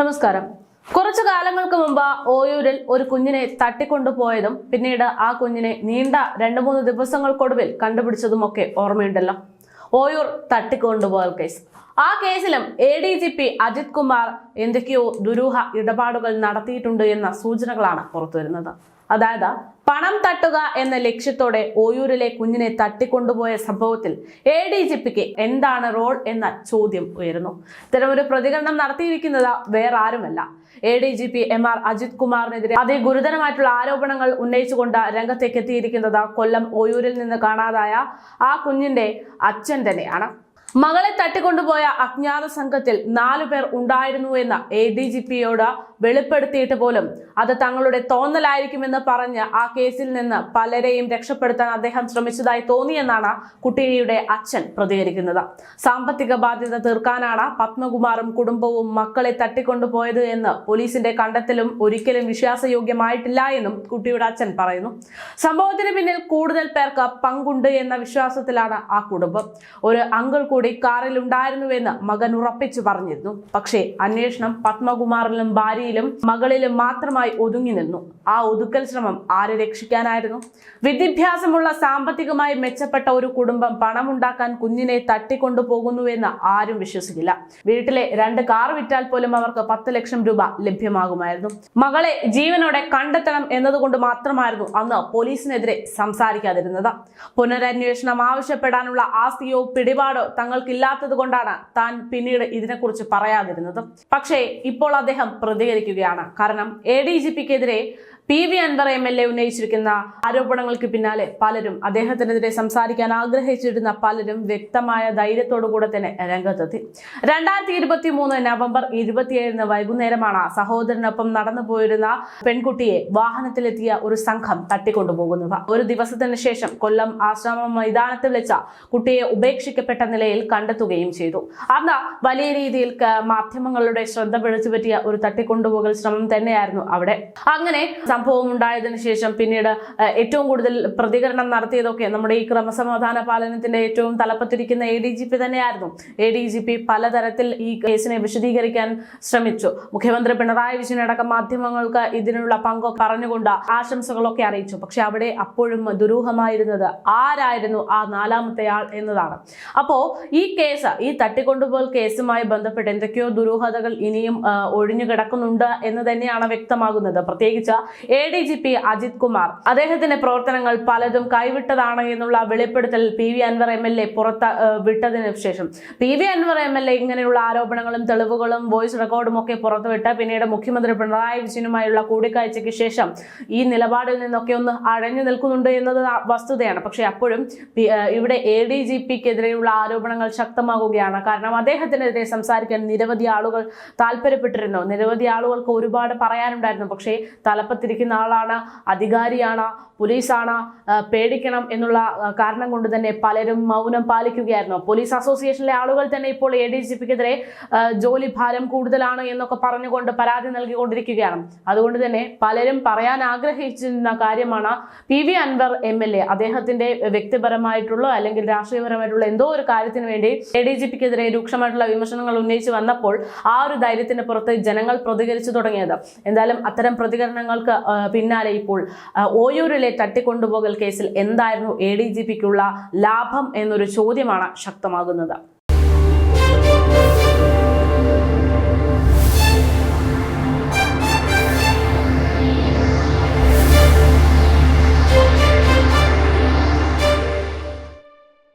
നമസ്കാരം. കുറച്ചു കാലങ്ങൾക്ക് മുമ്പ് ഓയൂരിൽ ഒരു കുഞ്ഞിനെ തട്ടിക്കൊണ്ടുപോയതും പിന്നീട് ആ കുഞ്ഞിനെ നീണ്ട രണ്ടു മൂന്ന് ദിവസങ്ങൾക്കൊടുവിൽ കണ്ടുപിടിച്ചതുമൊക്കെ ഓർമ്മയുണ്ടല്ലോ. ഓയൂർ തട്ടിക്കൊണ്ടുപോയ കേസ്. ആ കേസിലും A D G P Ajith Kumar എന്തൊക്കെയോ ദുരൂഹ ഇടപാടുകൾ നടത്തിയിട്ടുണ്ട് എന്ന സൂചനകളാണ് പുറത്തുവരുന്നത്. അതായത് പണം തട്ടുക എന്ന ലക്ഷ്യത്തോടെ ഓയൂരിലെ കുഞ്ഞിനെ തട്ടിക്കൊണ്ടുപോയ സംഭവത്തിൽ എ ഡി ജി പിക്ക് എന്താണ് റോൾ എന്ന ചോദ്യം ഉയരുന്നു. ഇത്തരമൊരു പ്രതികരണം നടത്തിയിരിക്കുന്നത് വേറെ ആരുമല്ല A D G P M R Ajith കുമാറിനെതിരെ അതിഗുരുതരമായിട്ടുള്ള ആരോപണങ്ങൾ ഉന്നയിച്ചുകൊണ്ട് രംഗത്തേക്ക് എത്തിയിരിക്കുന്നത് കൊല്ലം ഓയൂരിൽ നിന്ന് കാണാതായ ആ കുഞ്ഞിന്റെ അച്ഛൻ തന്നെയാണ്. മകളെ തട്ടിക്കൊണ്ടുപോയ അജ്ഞാത സംഘത്തിൽ നാലു പേർ ഉണ്ടായിരുന്നു എന്ന എ ഡി ജി പിയോട് വെളിപ്പെടുത്തിയിട്ട് പോലും അത് തങ്ങളുടെ തോന്നലായിരിക്കുമെന്ന് പറഞ്ഞ് ആ കേസിൽ നിന്ന് പലരെയും രക്ഷപ്പെടുത്താൻ അദ്ദേഹം ശ്രമിച്ചതായി തോന്നിയെന്നാണ് കുട്ടിയുടെ അച്ഛൻ പ്രതികരിക്കുന്നത്. സാമ്പത്തിക ബാധ്യത തീർക്കാനാണ് പത്മകുമാറും കുടുംബവും മക്കളെ തട്ടിക്കൊണ്ടുപോയത് എന്ന് പോലീസിന്റെ കണ്ടെത്തലും ഒരിക്കലും വിശ്വാസയോഗ്യമായിട്ടില്ല എന്നും കുട്ടിയുടെ അച്ഛൻ പറയുന്നു. സംഭവത്തിന് പിന്നിൽ കൂടുതൽ പേർക്ക് പങ്കുണ്ട് എന്ന വിശ്വാസത്തിലാണ് ആ കുടുംബം. ഒരു അങ്കിൾ കൂടി കാറിൽ ഉണ്ടായിരുന്നുവെന്ന് മകൻ ഉറപ്പിച്ചു പറഞ്ഞിരുന്നു. പക്ഷേ അന്വേഷണം പത്മകുമാറിലും ഭാര്യയിലും മകളിലും മാത്രമായി ഒതുങ്ങി നിന്നു. ആ ഒതുക്കൽ ശ്രമം ആരെ രക്ഷിക്കാനായിരുന്നു? വിദ്യാഭ്യാസമുള്ള സാമ്പത്തികമായി മെച്ചപ്പെട്ട ഒരു കുടുംബം പണമുണ്ടാക്കാൻ കുഞ്ഞിനെ തട്ടിക്കൊണ്ടുപോകുന്നുവെന്ന് ആരും വിശ്വസിക്കില്ല. വീട്ടിലെ രണ്ട് കാർ വിറ്റാൽ പോലും അവർക്ക് പത്ത് ലക്ഷം രൂപ ലഭ്യമാകുമായിരുന്നു. മകളെ ജീവനോടെ കണ്ടെത്തണം എന്നതുകൊണ്ട് മാത്രമായിരുന്നു അന്ന് പോലീസിനെതിരെ സംസാരിക്കാതിരുന്നത്. പുനരന്വേഷണം ആവശ്യപ്പെടാനുള്ള ആസ്തിയോ പിടിപാടോ തങ്ങൾക്കില്ലാത്തത് കൊണ്ടാണ് താൻ പിന്നീട് ഇതിനെക്കുറിച്ച് പറയാതിരുന്നത്. പക്ഷേ ഇപ്പോൾ അദ്ദേഹം പ്രതികരിക്കുകയാണ്. കാരണം എ ഡി ജി പിക്കെതിരെ P V Anvar M L A ഉന്നയിച്ചിരിക്കുന്ന ആരോപണങ്ങൾക്ക് പിന്നാലെ പലരും അദ്ദേഹത്തിനെതിരെ സംസാരിക്കാൻ ആഗ്രഹിച്ചിരുന്ന പലരും വ്യക്തമായ ധൈര്യത്തോടുകൂടെ തന്നെ രംഗത്തെത്തി. രണ്ടായിരത്തി ഇരുപത്തി മൂന്ന് നവംബർ ഇരുപത്തിയേഴിന് വൈകുന്നേരമാണ് സഹോദരനൊപ്പം നടന്നു പോയിരുന്ന പെൺകുട്ടിയെ വാഹനത്തിലെത്തിയ ഒരു സംഘം തട്ടിക്കൊണ്ടുപോകുന്നത്. ഒരു ദിവസത്തിന് ശേഷം കൊല്ലം ആശ്രമ മൈതാനത്തിൽ വെച്ച കുട്ടിയെ ഉപേക്ഷിക്കപ്പെട്ട നിലയിൽ കണ്ടെത്തുകയും ചെയ്തു. അന്ന് വലിയ രീതിയിൽ മാധ്യമങ്ങളുടെ ശ്രദ്ധ പിടിച്ചുപറ്റിയ ഒരു തട്ടിക്കൊണ്ടുപോകൽ ശ്രമം തന്നെയായിരുന്നു അവിടെ. അങ്ങനെ സംഭവം ഉണ്ടായതിനു ശേഷം പിന്നീട് ഏറ്റവും കൂടുതൽ പ്രതികരണം നടത്തിയതൊക്കെ നമ്മുടെ ഈ ക്രമസമാധാന പാലനത്തിന്റെ ഏറ്റവും തലപ്പത്തിരിക്കുന്ന എ ഡി ജി പി തന്നെയായിരുന്നു. എ ഡി ജി പി പലതരത്തിൽ ഈ കേസിനെ വിശദീകരിക്കാൻ ശ്രമിച്ചു. മുഖ്യമന്ത്രി പിണറായി വിജയൻ അടക്കം മാധ്യമങ്ങൾക്ക് ഇതിനുള്ള പങ്കൊക്കെ പറഞ്ഞുകൊണ്ട് ആശംസകളൊക്കെ അറിയിച്ചു. പക്ഷെ അവിടെ അപ്പോഴും ദുരൂഹമായിരുന്നത് ആരായിരുന്നു ആ നാലാമത്തെ ആൾ എന്നതാണ്. അപ്പോ ഈ കേസ് ഈ തട്ടിക്കൊണ്ടുപോൽ കേസുമായി ബന്ധപ്പെട്ട് എന്തൊക്കെയോ ദുരൂഹതകൾ ഇനിയും ഒഴിഞ്ഞു കിടക്കുന്നുണ്ട് എന്ന് തന്നെയാണ് വ്യക്തമാകുന്നത്. പ്രത്യേകിച്ച് A D G P Ajith Kumar. അദ്ദേഹത്തിന്റെ പ്രവർത്തനങ്ങൾ പലതും കൈവിട്ടതാണ് എന്നുള്ള വെളിപ്പെടുത്തൽ P V Anvar M L A പുറത്ത് വിട്ടതിന് ശേഷം. P V Anvar M L A ഇങ്ങനെയുള്ള ആരോപണങ്ങളും തെളിവുകളും വോയിസ് റെക്കോർഡും ഒക്കെ പുറത്തുവിട്ട് പിന്നീട് മുഖ്യമന്ത്രി പിണറായി വിജയനുമായുള്ള കൂടിക്കാഴ്ചയ്ക്ക് ശേഷം ഈ നിലപാടിൽ നിന്നൊക്കെ ഒന്ന് അഴഞ്ഞു നിൽക്കുന്നുണ്ട് എന്നത് വസ്തുതയാണ്. പക്ഷേ അപ്പോഴും ഇവിടെ എ ഡി ജി പിക്കെതിരെയുള്ള ആരോപണങ്ങൾ ശക്തമാകുകയാണ്. കാരണം അദ്ദേഹത്തിനെതിരെ സംസാരിക്കാൻ നിരവധി ആളുകൾ താല്പര്യപ്പെട്ടിരുന്നു. നിരവധി ആളുകൾക്ക് ഒരുപാട് പറയാനുണ്ടായിരുന്നു. പക്ഷേ തലപ്പത്തിരിക്കുന്ന ആളാണ് അധികാരിയാണ് പോലീസാണ് പേടിക്കണം എന്നുള്ള കാരണം കൊണ്ട് തന്നെ പലരും മൗനം പാലിക്കുകയായിരുന്നു. പോലീസ് അസോസിയേഷനിലെ ആളുകൾ തന്നെ ഇപ്പോൾ എ ഡി ജി പിക്കെതിരെ ജോലി ഭാരം കൂടുതലാണ് എന്നൊക്കെ പറഞ്ഞുകൊണ്ട് പരാതി നൽകിക്കൊണ്ടിരിക്കുകയാണ്. അതുകൊണ്ട് തന്നെ പലരും പറയാൻ ആഗ്രഹിച്ചിരുന്ന കാര്യമാണ് P V Anvar M L A. അദ്ദേഹത്തിന്റെ വ്യക്തിപരമായിട്ടുള്ള അല്ലെങ്കിൽ രാഷ്ട്രീയപരമായിട്ടുള്ള എന്തോ ഒരു കാര്യത്തിന് വേണ്ടി എ ഡി ജി പിക്കെതിരെ രൂക്ഷമായിട്ടുള്ള വിമർശനങ്ങൾ ഉന്നയിച്ച് വന്നപ്പോൾ ആ ഒരു ധൈര്യത്തിന് പുറത്ത് ജനങ്ങൾ പ്രതികരിച്ചു തുടങ്ങിയത്. എന്തായാലും അത്തരം പ്രതികരണങ്ങൾക്ക് പിന്നാലെ ഇപ്പോൾ ഓയൂരിലെ തട്ടിക്കൊണ്ടുപോകൽ കേസിൽ എന്തായിരുന്നു എ ഡി ജി പിക്കുള്ള ലാഭം എന്നൊരു ചോദ്യമാണ് ശക്തമാകുന്നത്.